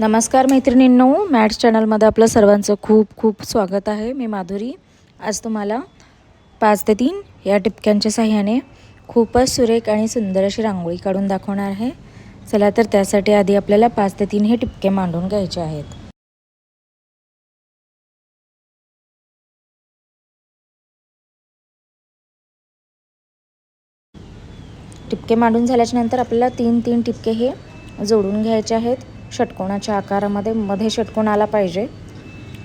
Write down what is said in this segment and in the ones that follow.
नमस्कार मैत्रिणींनो मॅट्स चॅनलमध्ये आपलं सर्वांचं खूप खूप स्वागत आहे. मी माधुरी. आज तुम्हाला पाच ते तीन या टिपक्यांच्या साह्याने खूपच सुरेख आणि सुंदर अशी रांगोळी काढून दाखवणार आहे. चला तर त्यासाठी आधी आपल्याला पाच ते तीन हे टिपके मांडून घ्यायचे आहेत. टिपके मांडून झाल्याच्यानंतर आपल्याला तीन तीन टिपके हे जोडून घ्यायचे आहेत. षटकोणाच्या आकारामध्ये मध्ये षटकोण आला पाहिजे.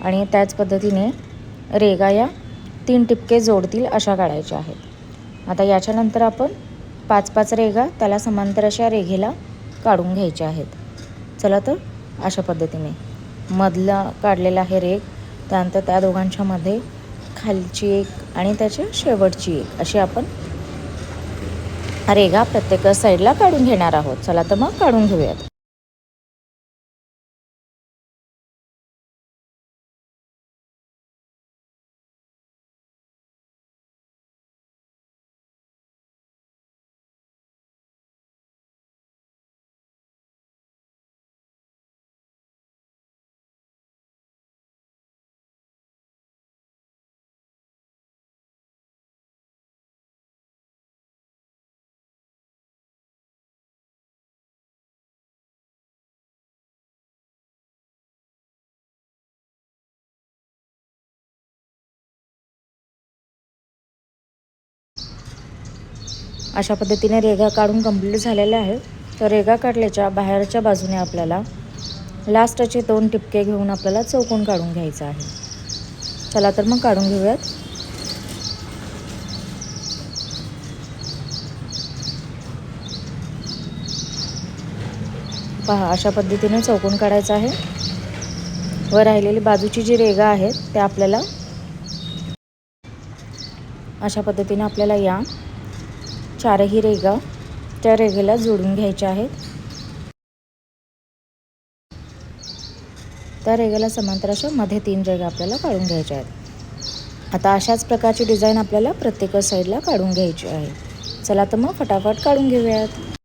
आणि त्याच पद्धतीने रेगा या तीन टिपके जोडतील अशा काढायच्या आहेत. आता याच्यानंतर आपण पाच पाच रेगा त्याला समांतर अशा रेघेला काढून घ्यायच्या आहेत. चला तर अशा पद्धतीने मधला काढलेला आहे रेग त्यानंतर त्या दोघांच्या मध्ये खालची एक आणि त्याच्या शेवटची एक अशी आपण रेगा प्रत्येक साईडला काढून घेणार आहोत. चला तर मग काढून घेऊयात. अशा पद्धतीने रेगा काढून कंप्लीट झालेल्या आहेत. तर रेगा काढल्याच्या बाहेरच्या बाजूने आपल्याला लास्टचे दोन टिपके घेऊन आपल्याला चौकोन काढून घ्यायचं आहे. चला तर मग काढून घेऊयात. पहा अशा पद्धतीने चौकोन काढायचा आहे. व राहिलेली बाजूची जी रेगा आहेत त्या आपल्याला अशा पद्धतीने आपल्याला या चारही रेगा त्या रेगेला जोडून घ्यायच्या आहेत. त्या रेगेला समांतर अशा मध्ये तीन रेगा आपल्याला काढून घ्यायच्या आहेत. आता अशाच प्रकारची डिझाईन आपल्याला प्रत्येक साईडला काढून घ्यायची आहे. चला तर मग फटाफट काढून घेऊयात.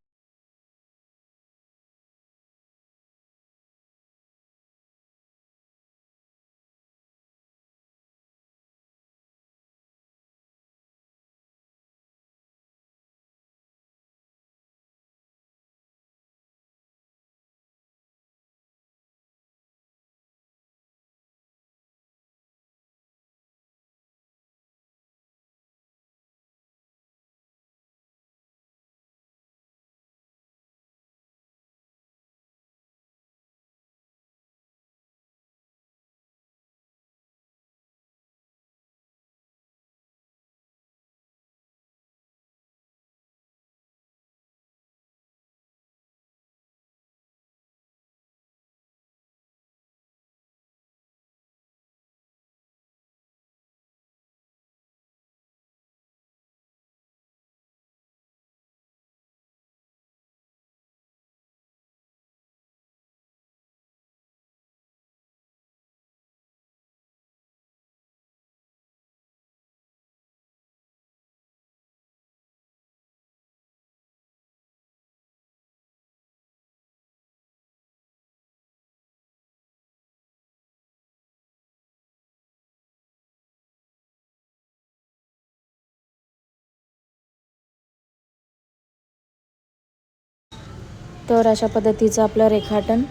तर अशा पद्धतीचं आपलं रेखाटन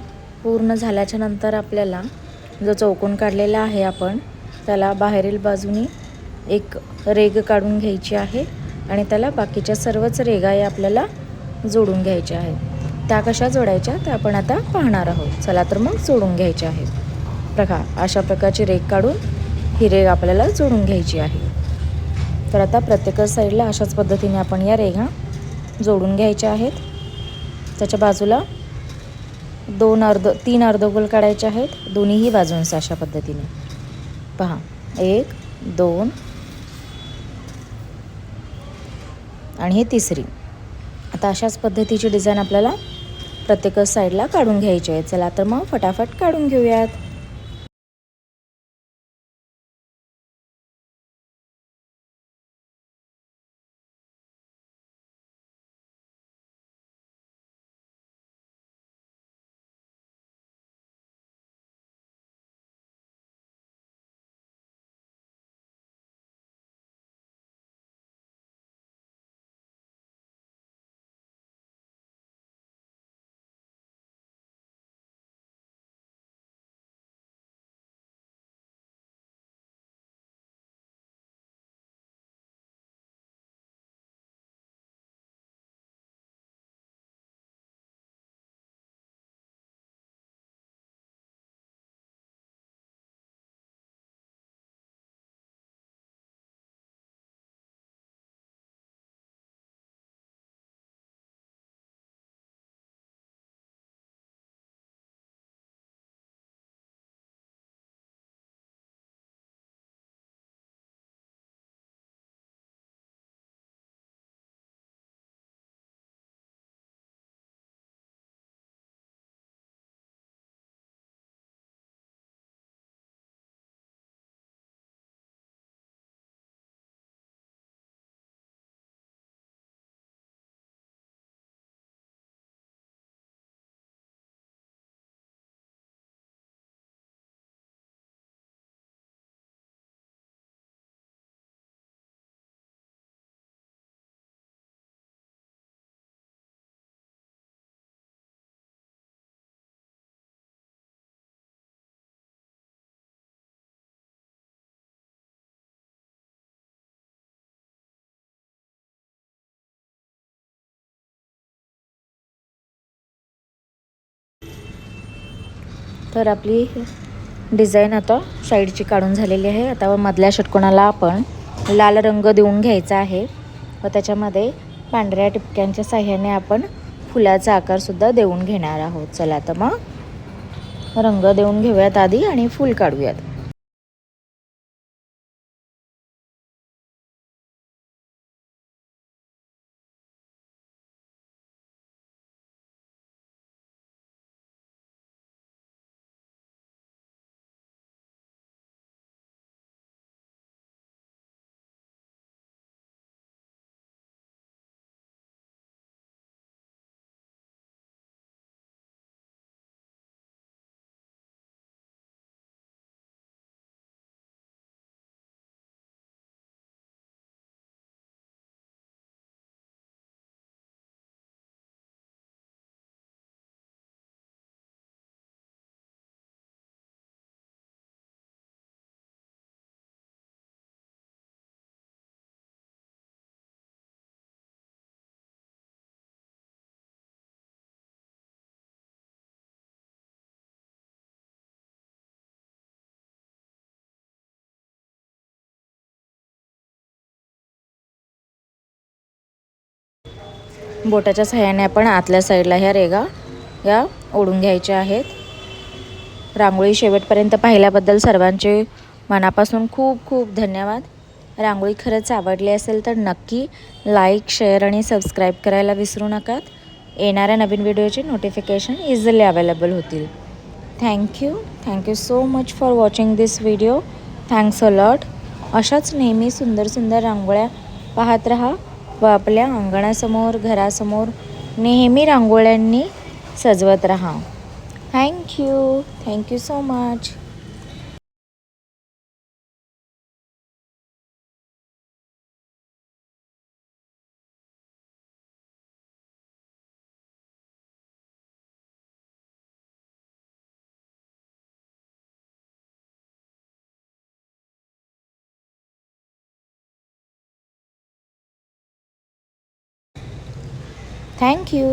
पूर्ण झाल्याच्यानंतर आपल्याला जो चौकोन काढलेला आहे आपण त्याला बाहेरील बाजूनी एक रेग काढून घ्यायची आहे आणि त्याला बाकीच्या सर्वच रेगा या आपल्याला जोडून घ्यायच्या आहेत. त्या कशा जोडायच्या? त्या आपण आता पाहणार आहोत. चला तर मग जोडून घ्यायच्या आहेत. बघा अशा प्रकारची रेग काढून ही रेग आपल्याला जोडून घ्यायची आहे. तर आता प्रत्येक साईडला अशाच पद्धतीने आपण या रेघा जोडून घ्यायच्या आहेत. त्याच्या बाजूला दोन अर्ध तीन अर्धगोल काढायचे आहेत. दोन्हीही बाजूंस अशा पद्धतीने. पहा एक दोन आणि हे तिसरी. आता अशाच पद्धतीची डिझाईन आपल्याला प्रत्येक साईडला काढून घ्यायची आहे. चला तर मग फटाफट काढून घेऊयात. तर आपली डिझाईन आता साईडची काढून झालेली आहे. आता मधल्या षटकोणाला आपण लाल रंग देऊन घ्यायचा आहे. व त्याच्यामध्ये पांढऱ्या टिपक्यांच्या साह्याने आपण फुलाचा आकारसुद्धा देऊन घेणार आहोत. चला तर मग रंग देऊन घेऊयात आधी आणि फूल काढूयात. बोटाच्या सहाय्याने आपण आतल्या साईडला ह्या रेगा या ओढून घ्यायच्या आहेत. रांगोळी शेवटपर्यंत पाहिल्याबद्दल सर्वांचे मनापासून खूप खूप धन्यवाद. रांगोळी खरंच आवडली असेल तर नक्की लाईक शेअर आणि सबस्क्राईब करायला विसरू नकात. येणाऱ्या नवीन व्हिडिओचे नोटिफिकेशन इझिली अवेलेबल होतील. Thank you thank you so much for watching this video. Thanks a lot. अशाच नेहमी सुंदर सुंदर रांगोळ्या पाहत राहा. व आपल्या अंगणासमोर घरासमोर नेहमी रांगोळ्यांनी सजवत राहा. Thank you thank you so much thank you